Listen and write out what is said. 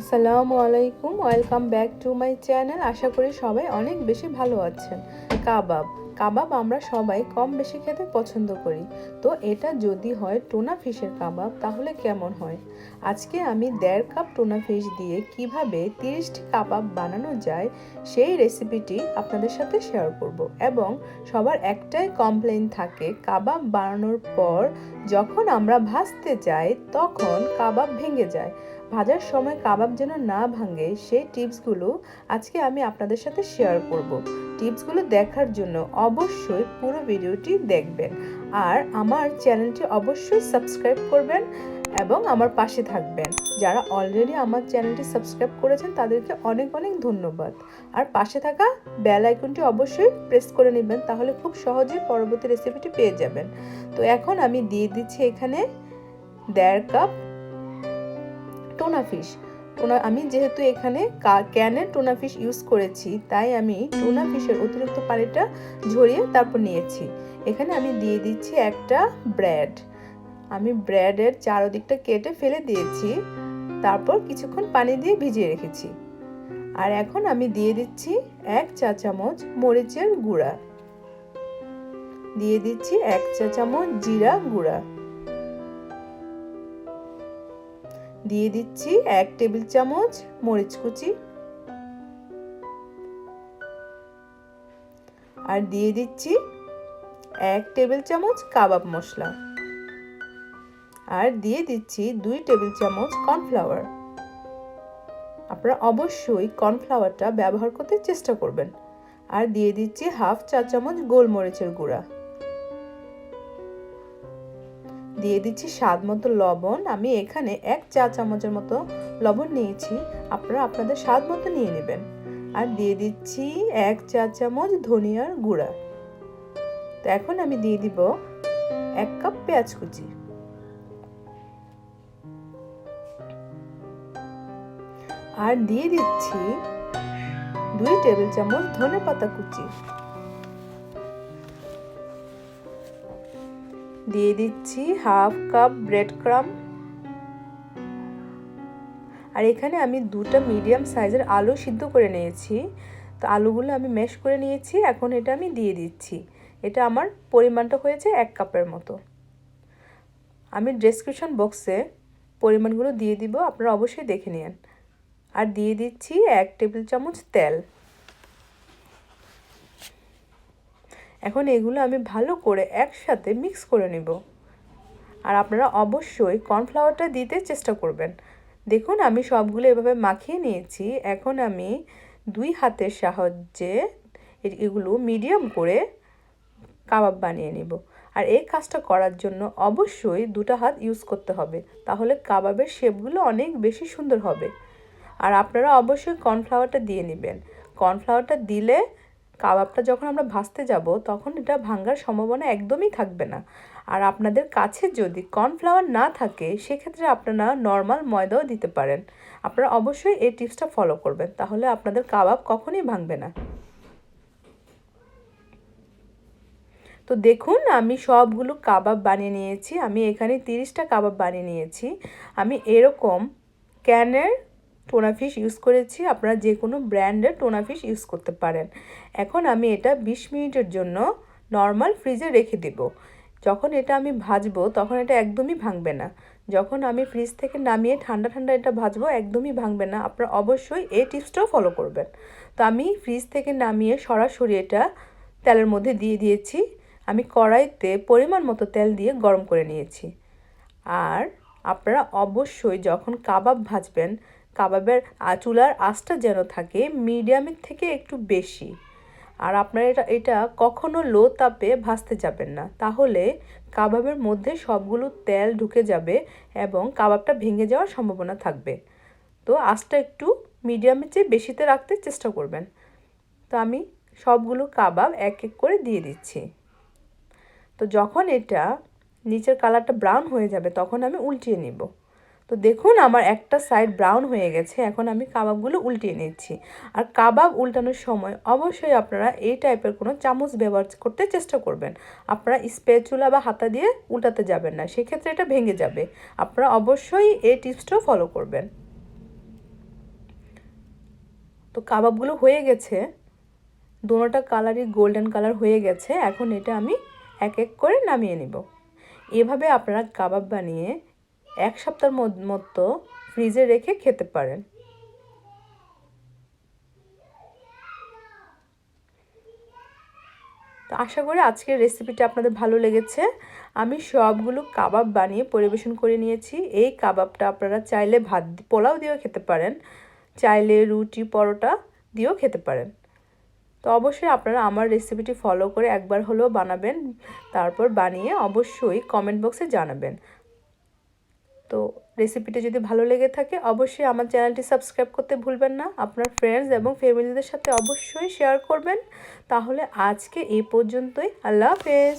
আসসালামু আলাইকুম, welcome back to my channel. আশা করি সবাই অনেক বেশি ভালো আছেন। কাবাব। কাবাব আমরা সবাই কম বেশি খেতে পছন্দ করি। তো এটা যদি হয় টোনা ফিশের কাবাব, তাহলে কেমন হয়? আজকে আমি দেড় কাপ টোনা ফিশ দিয়ে কীভাবে তিরিশটি কাবাব বানানো যায়, সেই রেসিপিটি আপনাদের সাথে শেয়ার করব। এবং সবার একটাই কমপ্লেন থাকে, কাবাব বানানোর পর যখন আমরা ভাজতে যাই, তখন কাবাব ভেঙে যায়। ভাজার সময় কাবাব যেন না ভাঙে, সেই টিপসগুলো আজকে আমি আপনাদের সাথে শেয়ার করব। টিপসগুলো দেখার জন্য অবশ্যই পুরো ভিডিওটি দেখবেন। আর আমার চ্যানেলটি অবশ্যই সাবস্ক্রাইব করবেন এবং আমার পাশে থাকবেন। যারা অলরেডি আমার চ্যানেলটি সাবস্ক্রাইব করেছেন, তাদেরকে অনেক অনেক ধন্যবাদ। আর পাশে থাকা বেল আইকনটি অবশ্যই প্রেস করে নেবেন, তাহলে খুব সহজেই পরবর্তী রেসিপিটি পেয়ে যাবেন। তো এখন আমি দিয়ে দিচ্ছি এখানে দেড় কাপ টোনা ফিশ টোনা আমি যেহেতু এখানে ক্যানের টোনা ফিশ ইউজ করেছি, তাই আমি টোনা ফিশের অতিরিক্ত পানিটা ঝরিয়ে তারপর নিয়েছি। এখানে আমি দিয়ে দিচ্ছি একটা ব্রেড আমি ব্রেডের চারোদিকটা কেটে ফেলে দিয়েছি, তারপর কিছুক্ষণ পানি দিয়ে ভিজিয়ে রেখেছি। আর এখন আমি দিয়ে দিচ্ছি এক চা চামচ মরিচের গুঁড়া। দিয়ে দিচ্ছি এক চা চামচ জিরা গুঁড়া। দিয়ে দিচ্ছি এক টেবিল চামচ মরিচ কুচি। আর দিয়ে দিচ্ছি এক টেবিল চামচ কাবাব মশলা। আর দিয়ে দিচ্ছি দুই টেবিল চামচ কর্নফ্লাওয়ার। আপনারা অবশ্যই কর্নফ্লাওয়ারটা ব্যবহার করতে চেষ্টা করবেন। আর দিয়ে দিচ্ছি হাফ চা চামচ গোলমরিচের গুঁড়া। দিয়ে দিচ্ছি স্বাদ মতো লবণ। আমি এখানে এক চা চামচের মতো লবণ নিয়েছি। আপনারা আপনাদের স্বাদ মতো নিয়ে নেবেন। আর দিয়ে দিচ্ছি এক চা চামচ ধনিয়ার গুঁড়া। তো এখন আমি দিয়ে দিব এক কাপ পেঁয়াজ কুচি। আর দিয়ে দিচ্ছি দুই টেবিল চামচ ধনে পাতা কুচি। দিয়ে দিচ্ছি হাফ কাপ ব্রেড ক্রাম আর এখানে আমি দুটা মিডিয়াম সাইজের আলু সিদ্ধ করে নিয়েছি। তো আলুগুলো আমি ম্যাশ করে নিয়েছি, এখন এটা আমি দিয়ে দিচ্ছি। এটা আমার পরিমাণটা হয়েছে এক কাপের মতো। আমি ডেসক্রিপশন বক্সে পরিমাণগুলো দিয়ে দিব, আপনারা অবশ্যই দেখে নিন। আর দিয়ে দিচ্ছি এক টেবিল চামচ তেল। এখন এগুলো আমি ভালো করে একসাথে মিক্স করে নেব। আর আপনারা অবশ্যই কর্নফ্লাওয়ারটা দিতে চেষ্টা করবেন। দেখুন, আমি সবগুলো এভাবে মাখিয়ে নিয়েছি। এখন আমি দুই হাতের সাহায্যে এগুলো মিডিয়াম করে কাবাব বানিয়ে নিব। আর এই কাজটা করার জন্য অবশ্যই দুটো হাত ইউজ করতে হবে। তাহলে কাবাবের শেপগুলো অনেক বেশি সুন্দর হবে। আর আপনারা অবশ্যই কর্নফ্লাওয়ারটা দিয়ে নেবেন। কর্নফ্লাওয়ারটা দিলে কাবাবটা যখন আমরা ভাজতে যাব, তখন এটা ভাঙ্গার সম্ভাবনা একদমই থাকবে না। আর আপনাদের কাছে যদি কর্নফ্লাওয়ার না থাকে, সেক্ষেত্রে আপনারা নর্মাল ময়দাও দিতে পারেন। আপনারা অবশ্যই এই টিপসটা ফলো করবেন, তাহলে আপনাদের কাবাব কখনই ভাঙবে না। তো দেখুন, আমি সবগুলো কাবাব বানিয়ে নিয়েছি। আমি এখানে তিরিশটা কাবাব বানিয়ে নিয়েছি। আমি এরকম ক্যানের টোনা ফিশ ইউজ করেছি, আপনারা যে কোনো ব্র্যান্ডের টোনা ফিশ ইউজ করতে পারেন। এখন আমি এটা বিশ মিনিটের জন্য নর্মাল ফ্রিজে রেখে দেব। যখন এটা আমি ভাজবো, তখন এটা একদমই ভাঙবে না। যখন আমি ফ্রিজ থেকে নামিয়ে ঠান্ডা ঠান্ডা এটা ভাজবো, একদমই ভাঙবে না। আপনারা অবশ্যই এই টিপসটাও ফলো করবেন। তো আমি ফ্রিজ থেকে নামিয়ে সরাসরি এটা তেলের মধ্যে দিয়ে দিয়েছি। আমি কড়াইতে পরিমাণ মতো তেল দিয়ে গরম করে নিয়েছি। আর আপনারা অবশ্যই যখন কাবাব ভাজবেন কাবাবের চুলার আঁচটা যেন থাকে মিডিয়ামের থেকে একটু বেশি। আর আপনারা এটা এটা কখনো লো তাপে ভাজতে যাবেন না। তাহলে কাবাবের মধ্যে সবগুলো তেল ঢুকে যাবে এবং কাবাবটা ভেঙে যাওয়ার সম্ভাবনা থাকবে। তো আঁচটা একটু মিডিয়ামের চেয়ে বেশিতে রাখতে চেষ্টা করবেন। তো আমি সবগুলো কাবাব এক এক করে দিয়ে দিচ্ছি। তো যখন এটা নিচের কালারটা ব্রাউন হয়ে যাবে তখন আমি উল্টিয়ে নিব। তো দেখুন আমার একটা সাইড ব্রাউন হয়ে গেছে, এখন আমি কাবাবগুলো উল্টিয়ে নিচ্ছি। আর কাবাব উল্টানোর সময় অবশ্যই আপনারা এই টাইপের কোনো চামচ ব্যবহার করতে চেষ্টা করবেন। আপনারা স্পেচুলা বা হাতা দিয়ে উল্টাতে যাবেন না, সেক্ষেত্রে এটা ভেঙে যাবে। আপনারা অবশ্যই এই টিপসটাও ফলো করবেন। তো কাবাবগুলো হয়ে গেছে। দোনোটা কালারই গোল্ডেন কালার হয়ে গেছে, এখন এটা আমি এক এক করে নামিয়ে নিব। এভাবে আপনারা কাবাব বানিয়ে এক সপ্তাহের মতো ফ্রিজে রেখে খেতে পারেন। তো আশা করি আজকের রেসিপিটা আপনাদের ভালো লেগেছে। আমি সবগুলো কাবাব বানিয়ে পরিবেশন করে নিয়েছি। এই কাবাবটা আপনারা চাইলে ভাত পোলাও দিয়েও খেতে পারেন। চাইলে রুটি, পরোটা দিয়েও খেতে পারেন। তো অবশ্যই আপনারা আমার রেসিপিটি ফলো করে একবার হলেও বানাবেন। তারপর বানিয়ে অবশ্যই কমেন্ট বক্সে জানাবেন। তো রেসিপিটি যদি ভালো লেগে থাকে, অবশ্যই আমার চ্যানেলটি সাবস্ক্রাইব করতে ভুলবেন না। আপনার ফ্রেন্ডস এবং ফ্যামিলিদের সাথে অবশ্যই শেয়ার করবেন। তাহলে আজকে এই পর্যন্তই। আল্লাহ হাফেজ।